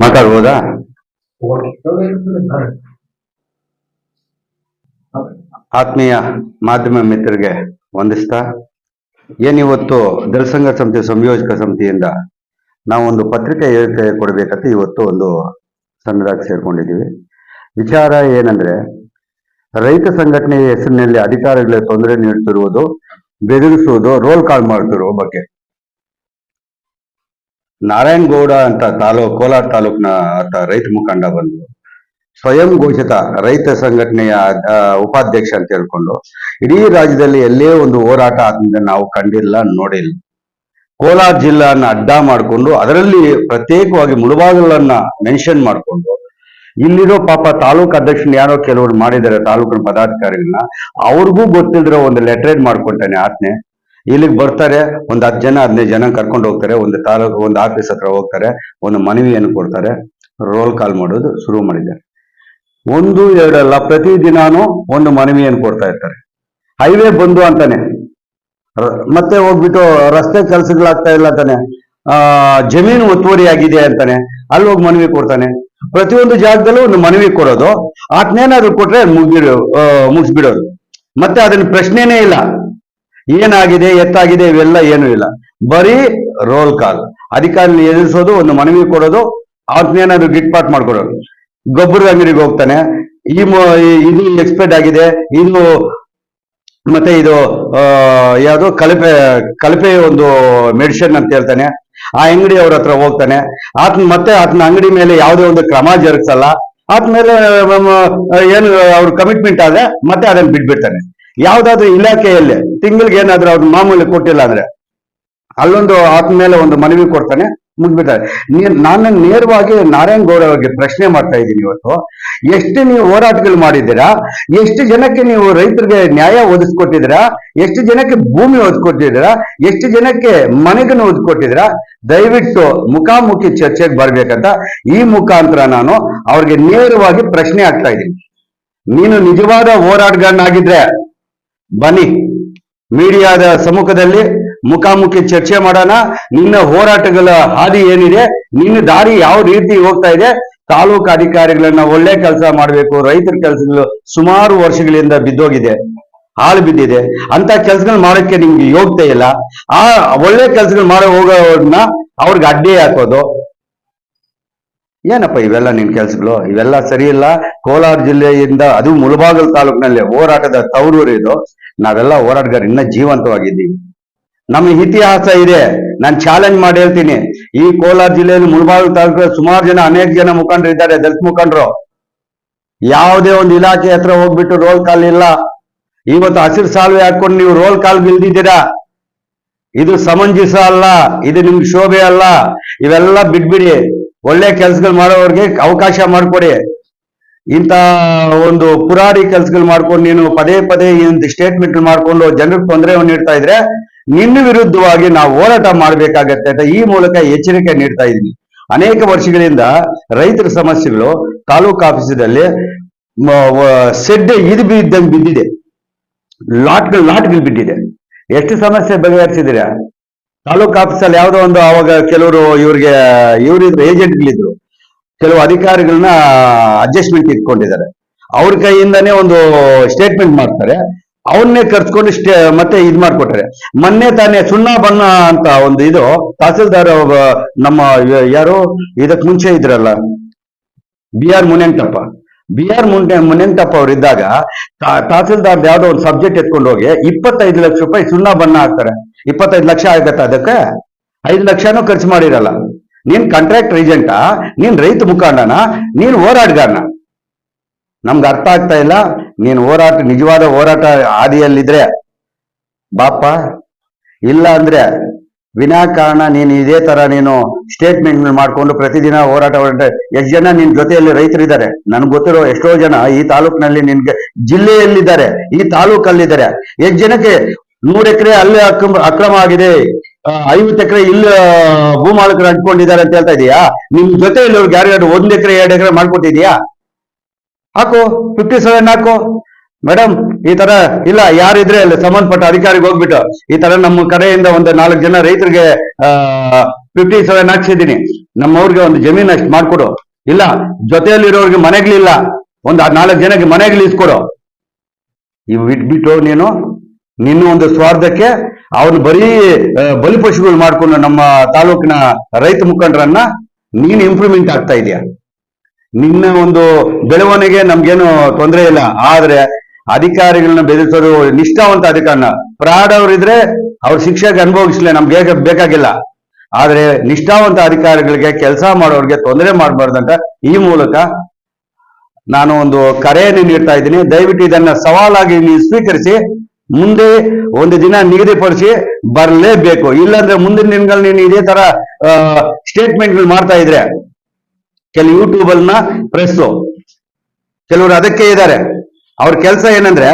ಮಾತಾಡ್ಬೋದಾ ಆತ್ಮೀಯ ಮಾಧ್ಯಮ ಮಿತ್ರರಿಗೆ ವಂದಿಸ್ತಾ ಏನಿವತ್ತು ದಲ್ಸಂಗ ಸಮಿತಿ, ಸಂಯೋಜಕ ಸಮಿತಿಯಿಂದ ನಾವೊಂದು ಪತ್ರಿಕೆ ಹೇಳಿಕೆ ಕೊಡಬೇಕಂತ ಇವತ್ತು ಒಂದು ಸಣ್ಣದಾಗಿ ಸೇರ್ಕೊಂಡಿದ್ದೀವಿ. ವಿಚಾರ ಏನಂದ್ರೆ, ರೈತ ಸಂಘಟನೆಯ ಹೆಸರಿನಲ್ಲಿ ಅಧಿಕಾರಿಗಳ ತೊಂದರೆ ನೀಡುತ್ತಿರುವುದು, ಬೆದರಿಸುವುದು, ರೋಲ್ ಕಾಲ್ ಮಾಡ್ತಿರುವ ಬಗ್ಗೆ. ನಾರಾಯಣ್ ಗೌಡ ಅಂತ ತಾಲೂಕು ಕೋಲಾರ ತಾಲೂಕಿನ ರೈತ ಮುಖಂಡ ಬಂದು ಸ್ವಯಂ ಘೋಷಿತ ರೈತ ಸಂಘಟನೆಯ ಉಪಾಧ್ಯಕ್ಷ ಅಂತ ಹೇಳ್ಕೊಂಡು ಇಡೀ ರಾಜ್ಯದಲ್ಲಿ ಎಲ್ಲೇ ಒಂದು ಹೋರಾಟ ಆದ್ರಿಂದ ನಾವು ಕಂಡಿಲ್ಲ, ನೋಡಿಲ್ಲ. ಕೋಲಾರ ಜಿಲ್ಲಾನ ಅಡ್ಡ ಮಾಡಿಕೊಂಡು ಅದರಲ್ಲಿ ಪ್ರತ್ಯೇಕವಾಗಿ ಮುಳುಬಾಗಿಲನ್ನ ಮೆನ್ಷನ್ ಮಾಡಿಕೊಂಡು ಇಲ್ಲಿರೋ ಪಾಪ ತಾಲೂಕು ಅಧ್ಯಕ್ಷನ ಯಾರೋ ಕೆಲವರು ಮಾಡಿದ್ದಾರೆ, ತಾಲೂಕಿನ ಪದಾಧಿಕಾರಿಗಳನ್ನ, ಅವ್ರಿಗೂ ಗೊತ್ತಿಲ್ದಿರೋ ಒಂದು ಲೆಟ್ರೇಟ್ ಮಾಡ್ಕೊಂತಾನೆ ಆತ್ನೆ. ಇಲ್ಲಿಗೆ ಬರ್ತಾರೆ, ಒಂದು ಹತ್ತು ಜನ, ಹದಿನೈದು ಜನ ಕರ್ಕೊಂಡು ಹೋಗ್ತಾರೆ, ಒಂದು ತಾಲೂಕು ಒಂದು ಆಫೀಸ್ ಹತ್ರ ಹೋಗ್ತಾರೆ, ಒಂದು ಮನವಿಯನ್ನು ಕೊಡ್ತಾರೆ ರೋಲ್ ಕಾಲ್ ಮಾಡೋದು ಶುರು ಮಾಡಿದ್ದಾರೆ. ಒಂದು ಎರಡಲ್ಲ ಪ್ರತಿದಿನಾನು ಒಂದು ಮನವಿಯನ್ನು ಕೊಡ್ತಾ ಇರ್ತಾರೆ. ಹೈವೇ ಬಂದು ಅಂತಾನೆ. ಮತ್ತೆ ಹೋಗ್ಬಿಟ್ಟು ರಸ್ತೆ ಕೆಲಸಗಳಾಗ್ತಾ ಇಲ್ಲ ಅಂತಾನೆ. ಆ, ಜಮೀನು ಒತ್ತುವರಿ ಆಗಿದೆ ಅಂತಾನೆ. ಅಲ್ಲಿ ಹೋಗಿ ಮನವಿ ಕೊಡ್ತಾನೆ. ಪ್ರತಿಯೊಂದು ಜಾಗದಲ್ಲೂ ಒಂದು ಮನವಿ ಕೊಡೋದು. ಆತ್ನೇನಾದ್ರು ಕೊಟ್ರೆ ಮುಗಿಬಿಡೋ ಮುಗಿಸ್ಬಿಡೋದು. ಮತ್ತೆ ಅದನ್ನ ಪ್ರಶ್ನೆನೇ ಇಲ್ಲ. ಏನಾಗಿದೆ, ಎತ್ತಾಗಿದೆ ಇವೆಲ್ಲ ಏನೂ ಇಲ್ಲ. ಬರೀ ರೋಲ್ ಕಾಲ್ ಅಧಿಕಾರಿ ಎದುರಿಸೋದು, ಒಂದು ಮನವಿ ಕೊಡೋದು ಆತ್ನೇನಾದ್ರು ಗಿಟ್ಪಾಟ್ ಮಾಡ್ಕೊಡೋದು. ಗೊಬ್ಬರದ ಅಂಗಡಿಗೆ ಹೋಗ್ತಾನೆ, ಈ ಇದು ಎಕ್ಸ್ಪೆಕ್ಟ್ ಆಗಿದೆ ಇದು ಮತ್ತೆ ಇದು ಯಾವುದು ಕಳಪೆ ಕಳಪೆ ಒಂದು ಮೆಡಿಸಿನ್ ಅಂತ ಹೇಳ್ತಾನೆ, ಆ ಅಂಗಡಿ ಅವ್ರ ಹತ್ರ ಹೋಗ್ತಾನೆ. ಆತನ ಮತ್ತೆ ಆತನ ಅಂಗಡಿ ಮೇಲೆ ಯಾವುದೇ ಒಂದು ಕ್ರಮ ಜರುಗಿಸಲ್ಲ. ಆದ್ಮೇಲೆ ಏನು, ಅವ್ರ ಕಮಿಟ್ಮೆಂಟ್ ಆದ್ರೆ ಮತ್ತೆ ಅದನ್ನ ಬಿಟ್ಬಿಡ್ತಾನೆ. ಯಾವ್ದಾದ್ರು ಇಲಾಖೆಯಲ್ಲಿ ತಿಂಗಳಿಗೆ ಏನಾದ್ರೂ ಅವ್ರು ಮಾಮೂಲಿ ಕೊಟ್ಟಿಲ್ಲ ಅಂದ್ರೆ ಅಲ್ಲೊಂದು ಆದ್ಮೇಲೆ ಮೇಲೆ ಒಂದು ಮನವಿ ಕೊಡ್ತಾನೆ ಮುಗಿಬಿಟ್ಟ ನಾನು ನೇರವಾಗಿ ನಾರಾಯಣ್ ಗೌಡ ಅವರಿಗೆ ಪ್ರಶ್ನೆ ಮಾಡ್ತಾ ಇದ್ದೀನಿ ಇವತ್ತು. ಎಷ್ಟು ನೀವು ಹೋರಾಟಗಳು ಮಾಡಿದ್ದೀರಾ? ಎಷ್ಟು ಜನಕ್ಕೆ ನೀವು ರೈತರಿಗೆ ನ್ಯಾಯ ಒದಗಿಸ್ಕೊಟ್ಟಿದ್ದೀರಾ? ಎಷ್ಟು ಜನಕ್ಕೆ ಭೂಮಿ ಒದಗಿಸ್ಕೊಟ್ಟಿದ್ದೀರಾ? ಎಷ್ಟು ಜನಕ್ಕೆ ಮನೆಗಳನ್ನು ಒದಗಿಸ್ಕೊಟ್ಟಿದ್ದೀರಾ? ದಯವಿಟ್ಟು ಮುಖಾಮುಖಿ ಚರ್ಚೆಗೆ ಬರ್ಬೇಕಂತ ಈ ಮುಖಾಂತರ ನಾನು ಅವ್ರಿಗೆ ನೇರವಾಗಿ ಪ್ರಶ್ನೆ ಆಗ್ತಾ ಇದ್ದೀನಿ. ನೀನು ನಿಜವಾದ ಹೋರಾಟಗಾರನಾಗಿದ್ರೆ ಬನ್ನಿ. ಮೀಡಿಯಾದ ಸಮ್ಮುಖದಲ್ಲಿ ಮುಖಾಮುಖಿ ಚರ್ಚೆ ಮಾಡೋಣ. ನಿನ್ನ ಹೋರಾಟಗಳ ಹಾದಿ ಏನಿದೆ, ನಿನ್ನ ದಾರಿ ಯಾವ ರೀತಿ ಹೋಗ್ತಾ ಇದೆ, ತಾಲೂಕು ಅಧಿಕಾರಿಗಳನ್ನ ಒಳ್ಳೆ ಕೆಲಸ ಮಾಡಬೇಕು, ರೈತರ ಕೆಲಸಗಳು ಸುಮಾರು ವರ್ಷಗಳಿಂದ ಬಿದ್ದೋಗಿದೆ, ಹಾಳು ಬಿದ್ದಿದೆ. ಅಂತ ಕೆಲಸಗಳು ಮಾಡೋಕ್ಕೆ ನಿಮ್ಗೆ ಯೋಗ್ಯತೆ ಇಲ್ಲ. ಆ ಒಳ್ಳೆ ಕೆಲಸಗಳು ಮಾಡೋ ಹೋಗೋನ್ನ ಅವ್ರಿಗೆ ಅಡ್ಡಿ ಹಾಕೋದು. ಏನಪ್ಪ ಇವೆಲ್ಲ ನಿನ್ ಕೆಲ್ಸಗಳು? ಇವೆಲ್ಲ ಸರಿ ಇಲ್ಲ. ಕೋಲಾರ ಜಿಲ್ಲೆಯಿಂದ ಅದು ಮುಳಬಾಗಲ್ ತಾಲೂಕಿನಲ್ಲಿ ಹೋರಾಟದ ತವರೂರು ಇದು. ನಾವೆಲ್ಲ ಹೋರಾಟಗಾರ, ಇನ್ನ ಜೀವಂತವಾಗಿದ್ದೀವಿ. ನಮ್ಮ ಇತಿಹಾಸ ಇದೆ. ನಾನು ಚಾಲೆಂಜ್ ಮಾಡಿ ಹೇಳ್ತೀನಿ. ಈ ಕೋಲಾರ ಜಿಲ್ಲೆಯಲ್ಲಿ ಮುಳಬಾಗಿಲು ತಾಲೂಕು ಸುಮಾರು ಜನ, ಅನೇಕ ಜನ ಮುಖಂಡರು ಇದ್ದಾರೆ, ದಲಿತ ಮುಖಂಡರು. ಯಾವುದೇ ಒಂದು ಇಲಾಖೆ ಹತ್ರ ಹೋಗ್ಬಿಟ್ಟು ರೋಲ್ ಕಾಲ್ ಇಲ್ಲ. ಇವತ್ತು ಹಸಿರು ಸಾಲ್ವೆ ಹಾಕೊಂಡು ನೀವು ರೋಲ್ ಕಾಲ್ ಬಿಲ್ದಿದ್ದೀರಾ ಇದು ಸಮಂಜಸ ಅಲ್ಲ. ಇದು ನಿಮ್ಗೆ ಶೋಭೆ ಅಲ್ಲ. ಇವೆಲ್ಲ ಬಿಟ್ಬಿಡಿ ಒಳ್ಳೆ ಕೆಲಸಗಳು ಮಾಡೋವ್ರಿಗೆ ಅವಕಾಶ ಮಾಡ್ಕೊಡಿ. ಇಂಥ ಒಂದು ಪುರಾರಿ ಕೆಲ್ಸಗಳು ಮಾಡ್ಕೊಂಡು ನೀನು ಪದೇ ಪದೇ ಇಂಥ ಸ್ಟೇಟ್ಮೆಂಟ್ ಮಾಡ್ಕೊಂಡು ಜನರಿಗೆ ತೊಂದರೆಯನ್ನು ನೀಡ್ತಾ ಇದ್ರೆ ನಿನ್ನ ವಿರುದ್ಧವಾಗಿ ನಾವು ಹೋರಾಟ ಮಾಡ್ಬೇಕಾಗತ್ತೆ ಅಂತ ಈ ಮೂಲಕ ಎಚ್ಚರಿಕೆ ನೀಡ್ತಾ ಇದ್ವಿ. ಅನೇಕ ವರ್ಷಗಳಿಂದ ರೈತರ ಸಮಸ್ಯೆಗಳು ತಾಲೂಕು ಆಫೀಸದಲ್ಲಿ ಸೆಡ್ಡೆ ಇದು ಬಿದ್ದಂಗೆ ಬಿದ್ದಿದೆ. ಲಾಟ್ಗಳು ಲಾಟ್ಗಳು ಬಿದ್ದಿದೆ. ಎಷ್ಟು ಸಮಸ್ಯೆ ಬಗೆಹರಿಸಿದಿರಾ ತಾಲೂಕು ಆಫೀಸಲ್ಲಿ ಯಾವುದೋ ಒಂದು ಅವಾಗ ಕೆಲವರು ಇವ್ರಿಗೆ ಇವರಿದ್ರು ಏಜೆಂಟ್ಗಳಿದ್ರು ಕೆಲವು ಅಧಿಕಾರಿಗಳನ್ನ ಅಡ್ಜಸ್ಟ್ಮೆಂಟ್ ಇಟ್ಕೊಂಡಿದ್ದಾರೆ. ಅವ್ರ ಕೈಯಿಂದಾನೇ ಒಂದು ಸ್ಟೇಟ್ಮೆಂಟ್ ಮಾಡ್ತಾರೆ. ಅವನ್ನೇ ಕರ್ಸ್ಕೊಂಡು ಸ್ಟೇ, ಮತ್ತೆ ಇದ್ ಮಾಡ್ಕೊಟ್ರೆ. ಮೊನ್ನೆ ತಾನೇ ಸುಣ್ಣ ಬಣ್ಣ ಅಂತ ಒಂದು ಇದು, ತಹಸೀಲ್ದಾರ್ ನಮ್ಮ ಯಾರು? ಇದಕ್ ಮುಂಚೆ ಇದ್ರಲ್ಲ. B R Munentappa B R ಮುನೆ Munentappa ಅವ್ರು ಇದ್ದಾಗ ತಹಸೀಲ್ದಾರ್ ಯಾವ್ದೋ ಒಂದು ಸಬ್ಜೆಕ್ಟ್ ಎತ್ಕೊಂಡು ಹೋಗಿ ಇಪ್ಪತ್ತೈದು ಲಕ್ಷ ರೂಪಾಯಿ ಸುಣ್ಣ ಬಣ್ಣ ಹಾಕ್ತಾರೆ. ಇಪ್ಪತ್ತೈದು ಲಕ್ಷ ಆಗತ್ತ ಅದಕ್ಕೆ? ಐದು ಲಕ್ಷನೂ ಖರ್ಚು ಮಾಡಿರಲ್ಲ. ನೀನ್ ಕಾಂಟ್ರಾಕ್ಟ್ ಏಜೆಂಟಾ ನೀನ್ ರೈತ ಮುಖಂಡನ, ನೀನ್ ಹೋರಾಟಗಾರನ? ನಮ್ಗೆ ಅರ್ಥ ಆಗ್ತಾ ಇಲ್ಲ. ನೀನ್ ಹೋರಾಟ, ನಿಜವಾದ ಹೋರಾಟ ಹಾದಿಯಲ್ಲಿದ್ರೆ ಬಾಪ ಇಲ್ಲ ಅಂದ್ರೆ ವಿನಾಕಾರಣ ನೀನ್ ಇದೇ ತರ ನೀನು ಸ್ಟೇಟ್ಮೆಂಟ್ ಮಾಡ್ಕೊಂಡು ಪ್ರತಿದಿನ ಹೋರಾಟ ಹೋರಾಟ. ಎಷ್ಟು ಜನ ನಿನ್ ಜೊತೆಯಲ್ಲಿ ರೈತರಿದ್ದಾರೆ? ನನ್ಗೆ ಗೊತ್ತಿರೋ ಎಷ್ಟೋ ಜನ ಈ ತಾಲೂಕಿನಲ್ಲಿ ನಿನ್ಗೆ ಜಿಲ್ಲೆಯಲ್ಲಿದ್ದಾರೆ, ಈ ತಾಲೂಕಲ್ಲಿದ್ದಾರೆ. ಎಷ್ಟು ಜನಕ್ಕೆ ನೂರು ಎಕರೆ ಅಲ್ಲೇ ಅಕ್ರಮ ಆಗಿದೆ? ಐವತ್ತು ಎಕರೆ ಭೂ ಭೂಮಾಲಕರು ಅಂಟ್ಕೊಂಡಿದ್ದಾರೆ ಅಂತ ಹೇಳ್ತಾ ಇದೀಯಾ? ನಿಮ್ ಜೊತೆ ಇಲ್ಲವ್ರಿಗೆ ಯಾರ್ಯಾರು ಒಂದ್ ಎಕರೆ, ಎರಡು ಎಕರೆ ಮಾಡ್ಕೊಟ್ಟಿದ್ಯಾ ಹಾಕು ಫಿಫ್ಟಿ ಸೆವೆನ್ ಹಾಕು. ಮೇಡಮ್ ಈ ತರ ಇಲ್ಲ ಯಾರಿದ್ರೆ ಅಲ್ಲಿ ಸಂಬಂಧಪಟ್ಟ ಅಧಿಕಾರಿಗೆ ಹೋಗ್ಬಿಟ್ಟು, ಈ ತರ ನಮ್ಮ ಕಡೆಯಿಂದ ಒಂದು ನಾಲ್ಕು ಜನ ರೈತರಿಗೆ ಫಿಫ್ಟಿ ಸೆವೆನ್ ಹಾಕ್ಸಿದ್ದೀನಿ. ನಮ್ಮವ್ರಿಗೆ ಒಂದು ಜಮೀನ್ ಅಷ್ಟು ಮಾಡ್ಕೊಡು. ಇಲ್ಲ, ಜೊತೆಯಲ್ಲಿರೋರಿಗೆ ಮನೆಗಳಿಲ್ಲ. ಒಂದು ನಾಲ್ಕು ಜನಕ್ಕೆ ಮನೆಗಳು ಇಸ್ಕೊಡು. ಇವು ಇಟ್ಬಿಟ್ಟು ನೀನು, ನಿನ್ನ ಒಂದು ಸ್ವಾರ್ಥಕ್ಕೆ ಅವನು ಬರೀ ಬಲಿ ಬಲಿಪಶುಗಳು ಮಾಡ್ಕೊಂಡು ನಮ್ಮ ತಾಲೂಕಿನ ರೈತ ಮುಖಂಡರನ್ನ ನೀನು ಇಂಪ್ರೂವ್ಮೆಂಟ್ ಆಗ್ತಾ ಇದೆಯಾ. ನಿನ್ನ ಒಂದು ಬೆಳವಣಿಗೆ ನಮ್ಗೇನು ತೊಂದರೆ ಇಲ್ಲ. ಆದ್ರೆ ಅಧಿಕಾರಿಗಳನ್ನ ಬೆದರಿಸೋದು ನಿಷ್ಠಾವಂತ ಅಧಿಕಾರನ. ಪ್ರಾಡವ್ರಿದ್ರೆ ಅವ್ರ ಶಿಕ್ಷೆಗೆ ಅನುಭವಿಸ್ಲೆ, ನಮ್ಗೆ ಬೇಕಾಗಿಲ್ಲ. ಆದ್ರೆ ನಿಷ್ಠಾವಂತ ಅಧಿಕಾರಿಗಳಿಗೆ ಕೆಲಸ ಮಾಡೋರಿಗೆ ತೊಂದರೆ ಮಾಡಬಾರ್ದಂತ ಈ ಮೂಲಕ ನಾನು ಒಂದು ಕರೆಯನ್ನು ನೀಡ್ತಾ ಇದ್ದೀನಿ. ದಯವಿಟ್ಟು ಇದನ್ನ ಸವಾಲಾಗಿ ನೀವು ಸ್ವೀಕರಿಸಿ. ಮುಂದೆ ಒಂದು ದಿನ ನಿಗದಿಪಡಿಸಿ ಬರಲೇಬೇಕು. ಇಲ್ಲಾಂದ್ರೆ ಮುಂದಿನ ದಿನಗಳಲ್ಲಿ ನೀನು ಇದೇ ತರ ಸ್ಟೇಟ್ಮೆಂಟ್ಗಳು ಮಾಡ್ತಾ ಇದ್ರೆ ಕೆಲವು ಯೂಟ್ಯೂಬ್ ಅಲ್ಲಿನ ಪ್ರೆಸ್ ಕೆಲವರು ಅದಕ್ಕೆ ಇದ್ದಾರೆ. ಅವ್ರ ಕೆಲಸ ಏನಂದ್ರೆ,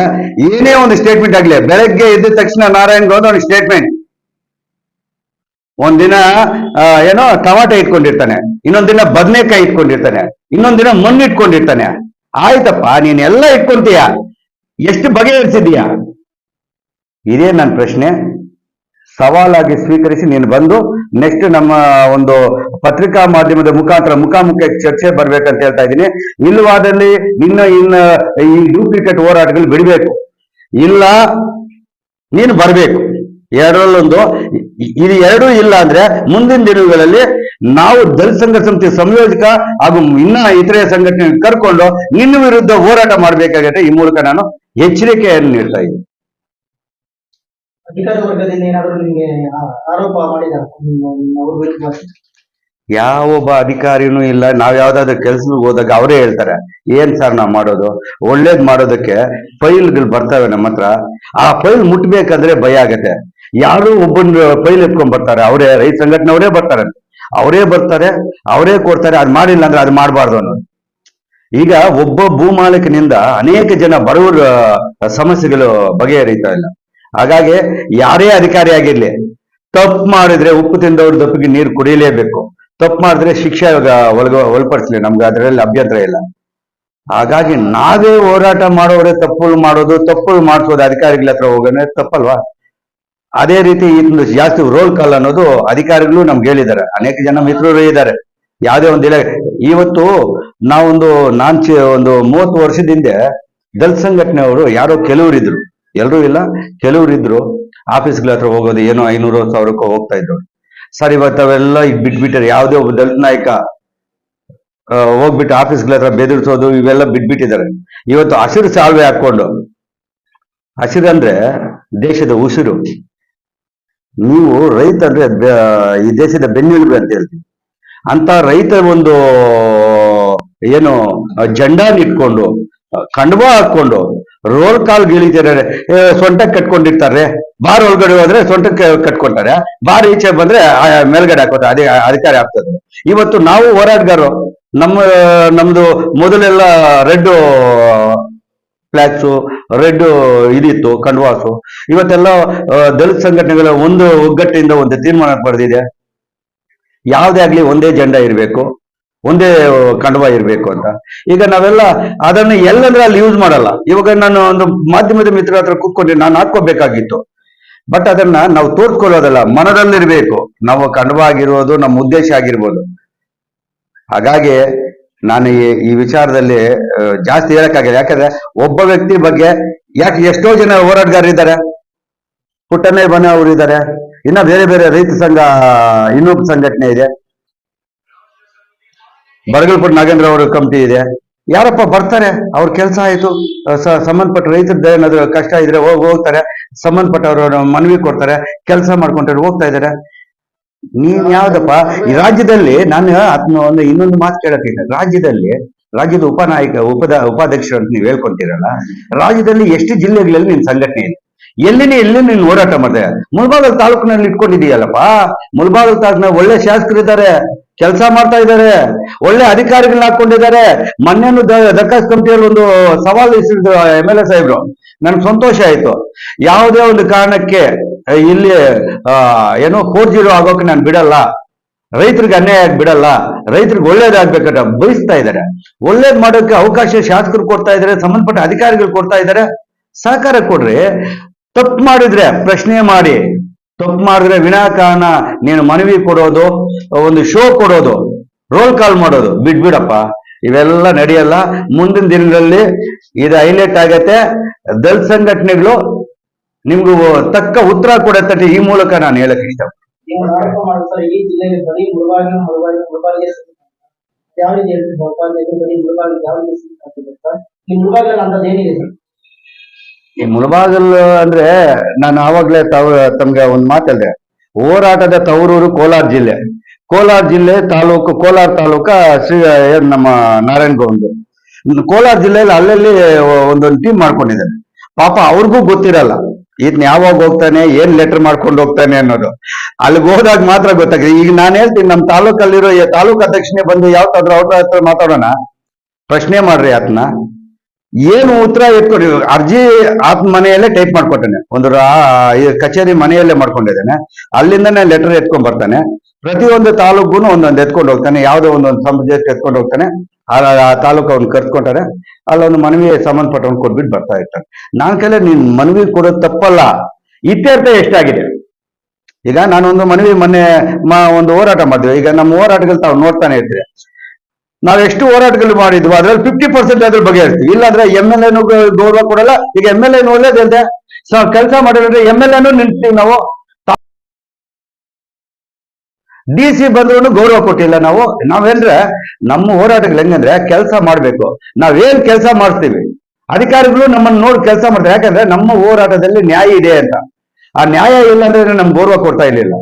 ಏನೇ ಒಂದು ಸ್ಟೇಟ್ಮೆಂಟ್ ಆಗ್ಲಿ, ಬೆಳಗ್ಗೆ ಎದ್ದ ತಕ್ಷಣ ನಾರಾಯಣ್ ಗೌಡ ಅವ್ನಿಗೆ ಸ್ಟೇಟ್ಮೆಂಟ್ ಒಂದಿನ ಏನೋ ಟಮಾಟೆ ಇಟ್ಕೊಂಡಿರ್ತಾನೆ. ಇನ್ನೊಂದಿನ ದಿನ ಬದನೆಕಾಯಿ ಇಟ್ಕೊಂಡಿರ್ತಾನೆ. ಇನ್ನೊಂದಿನ ದಿನ ಮಣ್ಣು ಇಟ್ಕೊಂಡಿರ್ತಾನೆ. ಆಯ್ತಪ್ಪ, ನೀನೆಲ್ಲ ಇಟ್ಕೊಂತೀಯ? ಎಷ್ಟು ಬಗೆಹರಿಸಿದೀಯ ಇದೇ ನನ್ನ ಪ್ರಶ್ನೆ. ಸವಾಲಾಗಿ ಸ್ವೀಕರಿಸಿ ನೀನು ಬಂದು ನೆಕ್ಸ್ಟ್ ನಮ್ಮ ಒಂದು ಪತ್ರಿಕಾ ಮಾಧ್ಯಮದ ಮುಖಾಂತರ ಮುಖಾಮುಖಿ ಚರ್ಚೆ ಬರ್ಬೇಕಂತ ಹೇಳ್ತಾ ಇದ್ದೀನಿ. ಇಲ್ಲವಾದಲ್ಲಿ ನಿನ್ನ ಇನ್ನ ಈ ಡೂಪ್ಲಿಕೇಟ್ ಹೋರಾಟಗಳು ಬಿಡಬೇಕು. ಇಲ್ಲ, ನೀನು ಬರಬೇಕು. ಎರಡರಲ್ಲೊಂದು, ಇದು ಎರಡೂ ಇಲ್ಲ ಅಂದ್ರೆ ಮುಂದಿನ ದಿನಗಳಲ್ಲಿ ನಾವು ದಲಿತ ಸಂಘ ಸಮಿತಿ ಸಂಯೋಜಕ ಹಾಗೂ ಇನ್ನ ಇತರೆ ಸಂಘಟನೆ ಕರ್ಕೊಂಡು ನಿನ್ನ ವಿರುದ್ಧ ಹೋರಾಟ ಮಾಡಬೇಕಾಗತ್ತೆ. ಈ ಮೂಲಕ ನಾನು ಎಚ್ಚರಿಕೆಯನ್ನು ನೀಡ್ತಾ ಇದ್ದೀನಿ. ನಿಮ್ಮ ಯಾವೊಬ್ಬ ಅಧಿಕಾರಿನೂ ಇಲ್ಲ. ನಾವ್ ಯಾವ್ದಾದ್ರು ಕೆಲ್ಸಕ್ಕೆ ಹೋದಾಗ ಅವರೇ ಹೇಳ್ತಾರೆ, ಏನ್ ಸರ್ ನಾವ್ ಮಾಡೋದು? ಒಳ್ಳೇದ್ ಮಾಡೋದಕ್ಕೆ ಫೈಲ್ಗಳು ಬರ್ತವೆ ನಮ್ಮ ಹತ್ರ. ಆ ಫೈಲ್ ಮುಟ್ಬೇಕಂದ್ರೆ ಭಯ ಆಗತ್ತೆ. ಯಾರು ಒಬ್ಬನ ಫೈಲ್ ಎತ್ಕೊಂಡ್ ಬರ್ತಾರೆ? ಅವರೇ, ರೈತ ಸಂಘಟನೆ ಅವರೇ ಬರ್ತಾರೆ. ಅವರೇ ಬರ್ತಾರೆ, ಅವರೇ ಕೊಡ್ತಾರೆ, ಅದ್ ಮಾಡಿಲ್ಲ ಅಂದ್ರೆ ಅದ್ ಮಾಡಬಾರ್ದು ಅನ್ನೋದು ಈಗ ಒಬ್ಬ ಭೂಮಾಲೀಕನಿಂದ ಅನೇಕ ಜನ ಬಡವರ ಸಮಸ್ಯೆಗಳು ಬಗೆಹರಿತಾ ಇಲ್ಲ. ಹಾಗಾಗಿ ಯಾರೇ ಅಧಿಕಾರಿ ಆಗಿರ್ಲಿ, ತಪ್ಪು ಮಾಡಿದ್ರೆ ಉಪ್ಪು ತಿಂದವ್ರ ದಪ್ಪಿಗೆ ನೀರು ಕುಡಿಯಲೇಬೇಕು. ತಪ್ಪು ಮಾಡಿದ್ರೆ ಶಿಕ್ಷೆ ಒಳಗ, ಒಳಪಡಿಸ್ಲಿ, ನಮ್ಗೆ ಅದರಲ್ಲಿ ಅಭ್ಯಂತರ ಇಲ್ಲ. ಹಾಗಾಗಿ ನಾವೇ ಹೋರಾಟ ಮಾಡೋರೇ ತಪ್ಪುಗಳು ಮಾಡೋದು ತಪ್ಪುಗಳು ಮಾಡಿಸೋದು ಅಧಿಕಾರಿಗಳ ಹತ್ರ ಹೋಗೋಣ ತಪ್ಪಲ್ವಾ? ಅದೇ ರೀತಿ ಇನ್ನು ಜಾಸ್ತಿ ರೋಲ್ ಕಾಲ್ ಅನ್ನೋದು ಅಧಿಕಾರಿಗಳು ನಮ್ಗೆ ಹೇಳಿದ್ದಾರೆ. ಅನೇಕ ಜನ ಮಿತ್ರರು ಇದ್ದಾರೆ. ಯಾವುದೇ ಒಂದು ಇಲಾಖೆ ಇವತ್ತು ನಾವೊಂದು ನಾನ್ ಒಂದು ಮೂವತ್ತು ವರ್ಷದಿಂದ ದಲಿತ ಸಂಘಟನೆಯವರು ಯಾರೋ ಕೆಲವರು ಇದ್ರು ಎಲ್ಲರೂ ಇಲ್ಲ. ಕೆಲವರು ಇದ್ರು, ಆಫೀಸ್ಗಳ ಹತ್ರ ಹೋಗೋದು ಏನೋ ಐನೂರು ಸಾವಿರಕ್ಕೂ ಹೋಗ್ತಾ ಇದ್ರು. ಸರ್, ಇವತ್ತು ಅವೆಲ್ಲ ಈಗ ಬಿಟ್ಬಿಟ್ಟಾರೆ ಯಾವುದೇ ಒಬ್ಬ ದಲಿತ ನಾಯಕ ಹೋಗ್ಬಿಟ್ಟು ಆಫೀಸ್ಗಳ ಹತ್ರ ಬೆದರಿಸೋದು, ಇವೆಲ್ಲ ಬಿಟ್ಬಿಟ್ಟಿದ್ದಾರೆ. ಇವತ್ತು ಹಸಿರು ಸಾಲ್ವೆ ಹಾಕೊಂಡು ಹಸಿರು ಅಂದ್ರೆ ದೇಶದ ಉಸಿರು. ನೀವು ರೈತ ಅಂದ್ರೆ ಈ ದೇಶದ ಬೆನ್ನೆಲುಬು ಅಂತ ಹೇಳ್ತೀವಿ. ಅಂತ ರೈತ ಒಂದು, ಏನು ಜಂಡಾನ ಇಟ್ಕೊಂಡು ಕಂಡವ ಹಾಕೊಂಡು ರೋಲ್ ಕಾಲ್ ಗಿಳಿತಾರೆ ಸೊಂಟಕ್ಕೆ ಕಟ್ಕೊಂಡಿರ್ತಾರೆ. ಬಾರ್ ಒಳಗಡೆ ಹೋದ್ರೆ ಸೊಂಟಕ್ಕೆ ಕಟ್ಕೊಂತಾರೆ ಬಾರ್ ಈಚೆ ಬಂದ್ರೆ ಮೇಲ್ಗಡೆ ಹಾಕೋತಾರೆ ಅದೇ, ಅಧಿಕಾರಿ ಆಗ್ತದೆ ಇವತ್ತು ನಾವು ಹೋರಾಟಗಾರರು, ನಮ್ಮ, ನಮ್ದು ಮೊದಲೆಲ್ಲ ರೆಡ್ ಫ್ಲಾಗ್ಸು, ರೆಡ್ ಇದಿತ್ತು ಕಣ್ವಾಸು ಇವತ್ತೆಲ್ಲ ದಲಿತ ಸಂಘಟನೆಗಳ ಒಂದು ಒಗ್ಗಟ್ಟಿನಿಂದ ಒಂದು ತೀರ್ಮಾನ ಪಡೆದಿದೆ ಯಾವುದೇ ಆಗ್ಲಿ ಒಂದೇ ಜಂಡ ಇರಬೇಕು. ಒಂದೇ ಕಂಡವ ಇರಬೇಕು ಅಂತ. ಈಗ ನಾವೆಲ್ಲ ಅದನ್ನು ಎಲ್ಲಂದ್ರೆ ಅಲ್ಲಿ ಯೂಸ್ ಮಾಡಲ್ಲ. ಇವಾಗ ನಾನು ಒಂದು ಮಾಧ್ಯಮದ ಮಿತ್ರ ಹತ್ರ ಕೂತ್ಕೊಂಡು, ನಾನು ಹಾಕೋಬೇಕಾಗಿತ್ತು ಬಟ್ ಅದನ್ನ ನಾವು ತೋರ್ಸ್ಕೊಳ್ಳೋದಲ್ಲ, ಮನದಲ್ಲಿರ್ಬೇಕು. ನಾವು ಕಂಡವ ಆಗಿರೋದು, ನಮ್ಮ ಉದ್ದೇಶ ಆಗಿರ್ಬೋದು. ಹಾಗಾಗಿ ನಾನು ಈ ವಿಚಾರದಲ್ಲಿ ಜಾಸ್ತಿ ಹೇಳಕ್ಕಾಗಿಲ್ಲ. ಯಾಕಂದ್ರೆ ಒಬ್ಬ ವ್ಯಕ್ತಿ ಬಗ್ಗೆ ಯಾಕೆ ಎಷ್ಟೋ ಜನ ಹೋರಾಟಗಾರರಿದ್ದಾರೆ ಪುಟ್ಟನೇ ಅವರು ಇದ್ದಾರೆ. ಇನ್ನ ಬೇರೆ ಬೇರೆ ರೈತ ಸಂಘ, ಇನ್ನೊಬ್ಬ ಸಂಘಟನೆ ಇದೆ. ಬರಗಲ್ಪುರ ನಾಗೇಂದ್ರ ಅವರ ಕಮಿಟಿ ಇದೆ. ಯಾರಪ್ಪ ಬರ್ತಾರೆ? ಅವ್ರ ಕೆಲಸ ಆಯ್ತು. ಸಂಬಂಧಪಟ್ಟ ರೈತರದ್ದು ಏನಾದ್ರು ಕಷ್ಟ ಇದ್ರೆ ಹೋಗಿ, ಹೋಗ್ತಾರೆ. ಸಂಬಂಧಪಟ್ಟವ್ರ ಮನವಿ ಕೊಡ್ತಾರೆ. ಕೆಲಸ ಮಾಡ್ಕೊಂಡ್ರೆ ಹೋಗ್ತಾ ಇದಾರೆ. ನೀನ್ ಯಾವ್ದಪ್ಪ? ಈ ರಾಜ್ಯದಲ್ಲಿ ನಾನು ಅದನ್ನ ಒಂದು ಇನ್ನೊಂದು ಮಾತು ಕೇಳಕ್ಕಿಲ್ಲ. ರಾಜ್ಯದಲ್ಲಿ, ರಾಜ್ಯದ ಉಪನಾಯಕ, ಉಪದ, ಉಪಾಧ್ಯಕ್ಷರು ಅಂತ ನೀವು ಹೇಳ್ಕೊಂತೀರಲ್ಲ ರಾಜ್ಯದಲ್ಲಿ ಎಷ್ಟು ಜಿಲ್ಲೆಗಳಲ್ಲಿ ನಿನ್ ಸಂಘಟನೆ ಇದೆ? ಎಲ್ಲಿನೇ ಎಲ್ಲಿ ನೀನು ಹೋರಾಟ ಮಾಡಿದೆ? ಮುಲ್ಬಾಗಲ್ ತಾಲೂಕಿನಲ್ಲಿ ಇಟ್ಕೊಂಡಿದೀಯಲ್ಲಪ್ಪ ಮುಲ್ಬಾಗಲ್ ತಾಲೂಕಿನ ಒಳ್ಳೆ ಶಾಸಕರಿದ್ದಾರೆ. ಕೆಲಸ ಮಾಡ್ತಾ ಇದ್ದಾರೆ. ಒಳ್ಳೆ ಅಧಿಕಾರಿಗಳನ್ನ ಹಾಕೊಂಡಿದ್ದಾರೆ ಮೊನ್ನೆನು ದ- ದಕ್ಕಾಸ್ ಕಮಿಟಿಯಲ್ಲಿ ಒಂದು ಸವಾಲು ಇಸಿದ್ರು ಎಂ ಎಲ್ ಎ ಸಾಹೇಬ್ರು. ನನ್ಗೆ ಸಂತೋಷ ಆಯ್ತು. ಯಾವುದೇ ಒಂದು ಕಾರಣಕ್ಕೆ ಇಲ್ಲಿ ಏನೋ ಫೋರ್ ಜೀರೋ ಆಗೋಕೆ ನಾನು ಬಿಡಲ್ಲ. ರೈತರಿಗೆ ಅನ್ಯಾಯ ಆಗಿ ಬಿಡಲ್ಲ ರೈತರಿಗೆ ಒಳ್ಳೇದಾಗ್ಬೇಕಂತ ಬಯಸ್ತಾ ಇದ್ದಾರೆ. ಒಳ್ಳೇದ್ ಮಾಡೋಕೆ ಅವಕಾಶ ಶಾಸಕರು ಕೊಡ್ತಾ ಇದ್ದಾರೆ, ಸಂಬಂಧಪಟ್ಟ ಅಧಿಕಾರಿಗಳು ಕೊಡ್ತಾ ಇದ್ದಾರೆ. ಸಹಕಾರ ಕೊಡ್ರಿ. ತಪ್ಪು ಮಾಡಿದ್ರೆ ಪ್ರಶ್ನೆ ಮಾಡಿ. ತಪ್ಪು ಮಾಡಿದ್ರೆ ವಿನಾಕಾರಣ, ನೀನು ಮನವಿ ಕೊಡೋದು, ಒಂದು ಶೋ ಕೊಡೋದು ರೋಲ್ ಕಾಲ್ ಮಾಡೋದು, ಬಿಡ್ಬಿಡಪ್ಪ. ಇವೆಲ್ಲ ನಡೆಯಲ್ಲ. ಮುಂದಿನ ದಿನಗಳಲ್ಲಿ ಇದು ಹೈಲೈಟ್ ಆಗತ್ತೆ. ದಲಿತ ಸಂಘಟನೆಗಳು ನಿಮ್ಗೂ ತಕ್ಕ ಉತ್ತರ ಕೊಡತ್ತೆ ಈ ಮೂಲಕ ನಾನು ಹೇಳಕ್ ಇಷ್ಟ ಯಾವ ರೀತಿ ಹೇಳ್ತೀವಿ ಮುಳುಬಾಗಿ ಬರೀ ಮುಳುಬಾಗಿ ಯಾವ ರೀತಿ ಸಿಗ್ತದೆ ಸರ್ ಈ ಮುಳಬಾಗಲ್ ಅಂದ್ರೆ ನಾನು ಆವಾಗ್ಲೇ ತಾವು ತಮ್ಗೆ ಒಂದ್ ಮಾತಲ್ಲ ಹೋರಾಟದ ತವರೂರು ಕೋಲಾರ ಜಿಲ್ಲೆ. ಕೋಲಾರ ಜಿಲ್ಲೆ ತಾಲೂಕು ಕೋಲಾರ ತಾಲೂಕ ಶ್ರೀ ಏನ್ ನಮ್ಮ ನಾರಾಯಣಗೌಂದು ಕೋಲಾರ ಜಿಲ್ಲೆಯಲ್ಲಿ ಅಲ್ಲಲ್ಲಿ ಒಂದೊಂದು ಟೀಮ್ ಮಾಡ್ಕೊಂಡಿದ್ದಾರೆ ಪಾಪ ಅವ್ರಿಗೂ ಗೊತ್ತಿರಲ್ಲ. ಇದನ್ನ ಯಾವಾಗ ಹೋಗ್ತಾನೆ, ಏನ್ ಲೆಟರ್ ಮಾಡ್ಕೊಂಡು ಹೋಗ್ತಾನೆ ಅನ್ನೋದು. ಅಲ್ಲಿಗೆ ಹೋದಾಗ ಮಾತ್ರ ಗೊತ್ತಾಗ್ತದೆ. ಈಗ ನಾನು ಹೇಳ್ತೀನಿ ನಮ್ಮ ತಾಲೂಕಲ್ಲಿರೋ ತಾಲೂಕು ಅಧ್ಯಕ್ಷನೇ ಬಂದು ಯಾವತ್ತಾದ್ರೂ ಅವ್ರ ಹತ್ರ ಮಾತಾಡೋಣ. ಪ್ರಶ್ನೆ ಮಾಡ್ರಿ ಆತನ. ಏನು ಉತ್ತರ ಎತ್ಕೊಂಡು ಅರ್ಜಿ ಆತ್ ಮನೆಯಲ್ಲೇ ಟೈಪ್ ಮಾಡ್ಕೊತಾನೆ ಒಂದು ಕಚೇರಿ ಮನೆಯಲ್ಲೇ ಮಾಡ್ಕೊಂಡಿದ್ದೇನೆ. ಅಲ್ಲಿಂದನೇ ಲೆಟರ್ ಎತ್ಕೊಂಡ್ ಬರ್ತಾನೆ. ಪ್ರತಿಯೊಂದು ತಾಲೂಕು ಒಂದೊಂದು ಎತ್ಕೊಂಡು ಹೋಗ್ತಾನೆ. ಯಾವುದೋ ಒಂದೊಂದು ಸಬ್ಜೆಕ್ಟ್ ಎತ್ಕೊಂಡು ಹೋಗ್ತಾನೆ. ಆ ತಾಲೂಕು ಅವ್ನು ಕರ್ಸ್ಕೊಂತಾರೆ ಅಲ್ಲೊಂದು ಮನವಿ ಸಂಬಂಧಪಟ್ಟವ್ನು ಕೊಟ್ಬಿಟ್ಟು ಬರ್ತಾ ಇರ್ತಾನೆ. ನಾನ್ ಕಲೆ ನಿನ್ ಮನವಿ ಕೊಡೋದು ತಪ್ಪಲ್ಲ. ಇತ್ಯರ್ಥ ಎಷ್ಟಾಗಿದೆ? ಈಗ ನಾನೊಂದು ಮನವಿ ಮೊನ್ನೆ ಒಂದು ಹೋರಾಟ ಮಾಡಿದ್ವಿ. ಈಗ ನಮ್ಮ ಹೋರಾಟಗಳು ತಾವು ನೋಡ್ತಾನೆ ಇರ್ತೀವಿ ನಾವ್ ಎಷ್ಟು ಹೋರಾಟಗಳು ಮಾಡಿದ್ವು ಅದ್ರಲ್ಲಿ ಫಿಫ್ಟಿ ಪರ್ಸೆಂಟ್ ಅದ್ರ ಇಲ್ಲ ಇಲ್ಲಾಂದ್ರೆ ಎಂ ಎಲ್ ಎನು ಗೌರವ ಕೊಡಲ್ಲ. ಈಗ ಎಂ ಎಲ್ ಎನ್ ಒಳ್ಳೇದಂತೆ ಸೊ ಕೆಲಸ ಮಾಡಿದ್ರೆ ಎಂ ಎಲ್ ಎನು ನಿಲ್ತೀವಿ ನಾವು. ಡಿ ಸಿ ಬಂದ್ರು ಗೌರವ ಕೊಟ್ಟಿಲ್ಲ ನಾವು. ನಾವೇಂದ್ರೆ ನಮ್ಮ ಹೋರಾಟಗಳು ಹೆಂಗಂದ್ರೆ ಕೆಲಸ ಮಾಡ್ಬೇಕು. ನಾವೇನ್ ಕೆಲಸ ಮಾಡ್ತೀವಿ? ಅಧಿಕಾರಿಗಳು ನಮ್ಮನ್ನ ನೋಡಿ ಕೆಲಸ ಮಾಡ್ತಾರೆ. ಯಾಕಂದ್ರೆ ನಮ್ಮ ಹೋರಾಟದಲ್ಲಿ ನ್ಯಾಯ ಇದೆ ಅಂತ. ಆ ನ್ಯಾಯ ಇಲ್ಲ ಅಂದ್ರೆ ನಮ್ಗೆ ಗೌರವ ಕೊಡ್ತಾ ಇರ್ಲಿಲ್ಲ.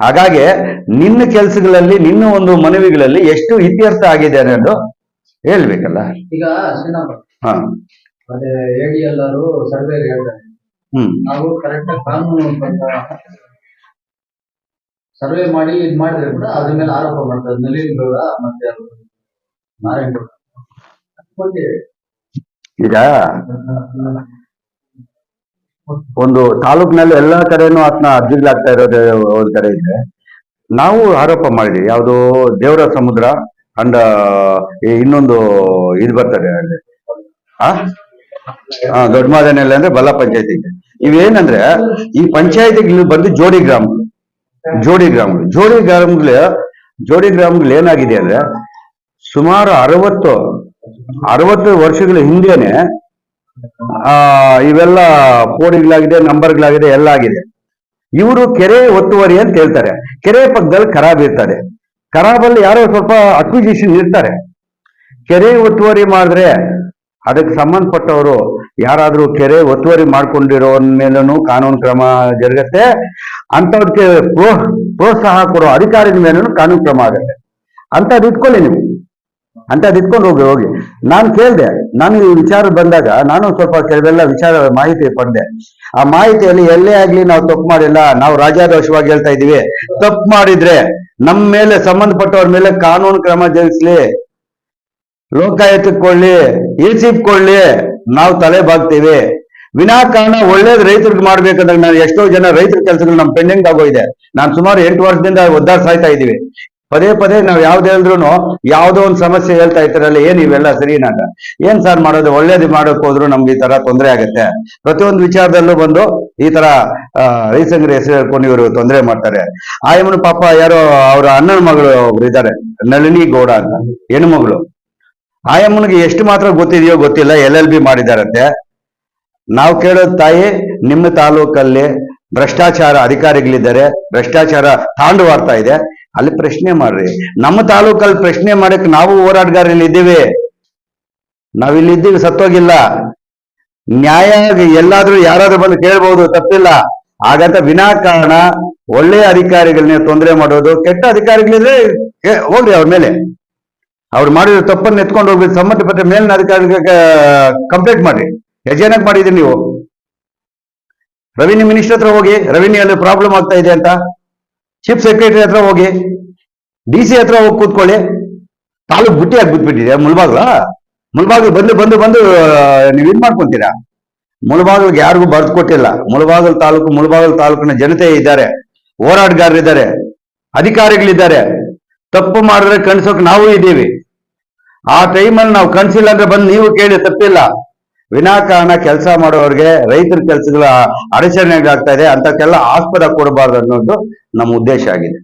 ಹಾಗಾಗಿ ನಿನ್ನ ಕೆಲಸಗಳಲ್ಲಿ ನಿನ್ನ ಒಂದು ಮನವಿಗಳಲ್ಲಿ ಎಷ್ಟು ಇತ್ಯರ್ಥ ಆಗಿದೆ ಅನ್ನೋದು ಹೇಳ್ಬೇಕಲ್ಲ. ಈಗ ಹಾ. ಎಡಿ ಎಲ್ಲರೂ ಸರ್ವೆ ಹೇಳ್ತಾರೆ. ಹ್ಮ್. ನಾವು ಕರೆಕ್ಟ್ ಕಾನೂನು ಸರ್ವೆ ಮಾಡಿ ಇದ್ ಮಾಡಿದ್ರೆ ಕೂಡ ಅದ್ರ ಮೇಲೆ ಆರೋಪ ಮಾಡ್ತಾರೆ. ನಳಿನ್ ಗೌಡ ಮತ್ತೆ ಅವ್ರು ನಾರಾಯಣ ಗೌಡ. ಈಗ ಒಂದು ತಾಲೂಕಿನಲ್ಲಿ ಎಲ್ಲಾ ಕಡೆನೂ ಆತನ ಅರ್ಜಿಗಳಾಗ್ತಾ ಇರೋದು ಒಂದ್ ಕಡೆ ಇದೆ. ನಾವು ಆರೋಪ ಮಾಡಿದ್ವಿ. ಯಾವುದು ದೇವರ ಸಮುದ್ರ ಅಂಡ್ ಇನ್ನೊಂದು ಇದು ಬರ್ತದೆ ಅಲ್ಲಿ. ಆ? ದೊಡ್ಡ ಮಾದನೆಲ್ಲ ಅಂದ್ರೆ ಬಲ್ಲ ಪಂಚಾಯತಿ ಇವೇನಂದ್ರೆ, ಈ ಪಂಚಾಯತಿಗಳು ಬಂದು ಜೋಡಿ ಗ್ರಾಮ, ಜೋಡಿ ಗ್ರಾಮಗಳು. ಜೋಡಿ ಗ್ರಾಮಗಳು ಜೋಡಿ ಗ್ರಾಮಗಳು ಏನಾಗಿದೆ ಅಂದ್ರೆ, ಸುಮಾರು ಅರವತ್ತು ಅರವತ್ತು ವರ್ಷಗಳ ಹಿಂದೆನೆ ಇವೆಲ್ಲ ಕೋಡಿಗಳಾಗಿದೆ, ನಂಬರ್ಗಳಾಗಿದೆ, ಎಲ್ಲ ಆಗಿದೆ. ಇವರು ಕೆರೆ ಒತ್ತುವರಿ ಅಂತ ಹೇಳ್ತಾರೆ. ಕೆರೆ ಪಕ್ಕದಲ್ಲಿ ಖರಾಬ್ ಇರ್ತದೆ. ಖರಾಬಲ್ಲಿ ಯಾರೋ ಸ್ವಲ್ಪ ಅಕ್ವಿಜಿಷನ್ ಇರ್ತಾರೆ. ಕೆರೆ ಒತ್ತುವರಿ ಮಾಡಿದ್ರೆ ಅದಕ್ಕೆ ಸಂಬಂಧಪಟ್ಟವರು ಯಾರಾದ್ರೂ ಕೆರೆ ಒತ್ತುವರಿ ಮಾಡ್ಕೊಂಡಿರೋ ಮೇಲೂ ಕಾನೂನು ಕ್ರಮ ಜರುಗತ್ತೆ. ಅಂತವ್ರಿಗೆ ಪ್ರೋ, ಪ್ರೋತ್ಸಾಹ ಕೊಡೋ ಅಧಿಕಾರಿಗಳ ಮೇಲೂ ಕಾನೂನು ಕ್ರಮ ಆಗುತ್ತೆ. ಅಂತದ್ ಇಟ್ಕೊಳ್ಳಿ ನೀವು. ಅಂತದ್ ಇಟ್ಕೊಂಡು ಹೋಗಿ ಹೋಗಿ. ನಾನು ಕೇಳಿದೆ, ನಾನು ಈ ವಿಚಾರ ಬಂದಾಗ ನಾನು ಸ್ವಲ್ಪ ಕೆಲವೆಲ್ಲ ವಿಚಾರ, ಮಾಹಿತಿ ಪಡೆದೆ. ಆ ಮಾಹಿತಿಯಲ್ಲಿ ಎಲ್ಲೇ ಆಗ್ಲಿ ನಾವು ತಪ್ಪು ಮಾಡಿಲ್ಲ, ನಾವು ರಾಜಾದೋಷವಾಗಿ ಹೇಳ್ತಾ ಇದೀವಿ ತಪ್ಪು ಮಾಡಿದ್ರೆ ನಮ್ಮ ಮೇಲೆ ಸಂಬಂಧಪಟ್ಟವ್ರ ಮೇಲೆ ಕಾನೂನು ಕ್ರಮ ಜರುಗಿಸ್ಲಿ. ಲೋಕಾಯತಕ್ಕೊಳ್ಳಿ ಕೊಳ್ಳಿ ಎಸಿಪ್ ಕೊಳ್ಳಿ ನಾವು ತಲೆ ಬಾಗ್ತೀವಿ. ವಿನಾಕಾರಣ ಒಳ್ಳೇದು ರೈತರಿಗೆ ಮಾಡ್ಬೇಕಂದ್ರೆ ನಾನು ಎಷ್ಟೋ ಜನ ರೈತರ ಕೆಲಸಗಳು ನಮ್ ಪೆಂಡಿಂಗ್ ಆಗೋಗಿದೆ. ನಾನು ಸುಮಾರು ಎಂಟು ವರ್ಷದಿಂದ ಒದ್ದಾಡ್ ಸಾಯ್ತಾ ಇದೀವಿ ಪದೇ ಪದೇ ನಾವ್ ಯಾವ್ದು ಹೇಳಿದ್ರು ಯಾವ್ದೋ ಒಂದು ಸಮಸ್ಯೆ ಹೇಳ್ತಾ ಇರ್ತಾರಲ್ಲ, ಏನ್ ಇವೆಲ್ಲ ಸರಿ ನಾಗ ಏನ್ ಸರ್ ಮಾಡೋದು? ಒಳ್ಳೇದು ಮಾಡೋಕ್ ಹೋದ್ರು ನಮ್ಗೆ ಈ ತರ ತೊಂದರೆ ಆಗತ್ತೆ. ಪ್ರತಿಯೊಂದು ವಿಚಾರದಲ್ಲೂ ಬಂದು ಈ ತರ ರೈಸಂಗ್ರಿ ಹೆಸರು ಹೇಳ್ಕೊಂಡು ಇವರು ತೊಂದರೆ ಮಾಡ್ತಾರೆ. ಆಯಮ್ಮನ ಪಾಪ ಯಾರೋ ಅವ್ರ ಅಣ್ಣನ ಮಗಳು ಒಬ್ರು ಇದ್ದಾರೆ ನಳಿನಿ ಗೌಡ ಅಂತ. ಹೆಣ್ಮಗಳು ಆಯಮ್ಮನಿಗೆ ಎಷ್ಟು ಮಾತ್ರ ಗೊತ್ತಿದೆಯೋ ಗೊತ್ತಿಲ್ಲ, ಎಲ್ ಎಲ್ ಬಿ ಮಾಡಿದಾರಂತೆ. ನಾವು ಕೇಳೋದು ತಾಯಿ, ನಿಮ್ಮ ತಾಲೂಕಲ್ಲಿ ಭ್ರಷ್ಟಾಚಾರ ಅಧಿಕಾರಿಗಳಿದ್ದಾರೆ, ಭ್ರಷ್ಟಾಚಾರ ತಾಂಡವಾಡ್ತಾ ಇದೆ. ಅಲ್ಲಿ ಪ್ರಶ್ನೆ ಮಾಡ್ರಿ. ನಮ್ಮ ತಾಲೂಕಲ್ಲಿ ಪ್ರಶ್ನೆ ಮಾಡಕ್ ನಾವು ಹೋರಾಟಗಾರರಲ್ಲಿ ಇದ್ದೀವಿ. ನಾವಿಲ್ಲಿ ಇದ್ದೀವಿ, ಸತ್ತೋಗಿಲ್ಲ. ನ್ಯಾಯ ಎಲ್ಲಾದ್ರೂ ಯಾರಾದ್ರೂ ಬಂದು ಕೇಳ್ಬಹುದು ತಪ್ಪಿಲ್ಲ. ಹಾಗಂತ ವಿನಾಕಾರಣ ಒಳ್ಳೆಯ ಅಧಿಕಾರಿಗಳನ್ನ ತೊಂದರೆ ಮಾಡೋದು, ಕೆಟ್ಟ ಅಧಿಕಾರಿಗಳಿದ್ರೆ ಹೋಗ್ರಿ ಅವ್ರ ಮೇಲೆ. ಅವ್ರು ಮಾಡಿರೋ ತಪ್ಪನ್ನು ಎತ್ಕೊಂಡು ಹೋಗ್ಬೇಕು ಸಂಬಂಧಪಟ್ಟ ಮೇಲಿನ ಅಧಿಕಾರಿಗಳಿಗೆ ಕಂಪ್ಲೇಂಟ್ ಮಾಡಿ ಹೆಜ್ಜೆನಕ್ ಮಾಡಿದ್ರಿ ನೀವು. ರೆವಿನ್ಯೂ ಮಿನಿಸ್ಟರ್ ಹತ್ರ ಹೋಗಿ ರೆವಿನ್ಯೂಯಲ್ಲಿ ಪ್ರಾಬ್ಲಮ್ ಆಗ್ತಾ ಇದೆ ಅಂತ. ಚೀಫ್ ಸೆಕ್ರೆಟರಿ ಹತ್ರ ಹೋಗಿ ಡಿ ಸಿ ಹತ್ರ ಹೋಗಿ ಕೂತ್ಕೊಳ್ಳಿ. ತಾಲೂಕ್ ಬುಟ್ಟಿ ಬಿಟ್ಬಿಟ್ಟಿದೆ ಮುಳ್ಬಾಗ್ಲ? ಮುಳ್ಬಾಗ್ಲು ಬಂದು ಬಂದು ಬಂದು ನೀವು ಇದು ಮಾಡ್ಕೊಂತೀರಾ? ಮುಳಬಾಗಿಲಿಗೆ ಯಾರಿಗೂ ಬರೆದು ಕೊಟ್ಟಿಲ್ಲ. ಮುಳಬಾಗಲ್ ತಾಲೂಕು, ಮುಳಬಾಗಲ್ ತಾಲೂಕಿನ ಜನತೆ ಇದ್ದಾರೆ. ಹೋರಾಟಗಾರರಿದ್ದಾರೆ ಅಧಿಕಾರಿಗಳಿದ್ದಾರೆ. ತಪ್ಪು ಮಾಡಿದ್ರೆ ಕಣಿಸೋಕೆ ನಾವು ಇದ್ದೀವಿ. ಆ ಟೈಮಲ್ಲಿ ನಾವು ಕಣ್ಸಿಲ್ಲ ಅಂದ್ರೆ ಬಂದು ನೀವು ಕೇಳಿ ತಪ್ಪಿಲ್ಲ. ವಿನಾಕಾರಣ ಕೆಲಸ ಮಾಡೋರಿಗೆ ರೈತರ ಕೆಲಸಗಳ ಅಡಚಣೆಗಳಾಗ್ತಾ ಇದೆ ಅಂತಕ್ಕೆಲ್ಲ ಆಸ್ಪದ ಕೊಡಬಾರ್ದು ಅನ್ನೋದು ನಮ್ಮ ಉದ್ದೇಶ ಆಗಿದೆ.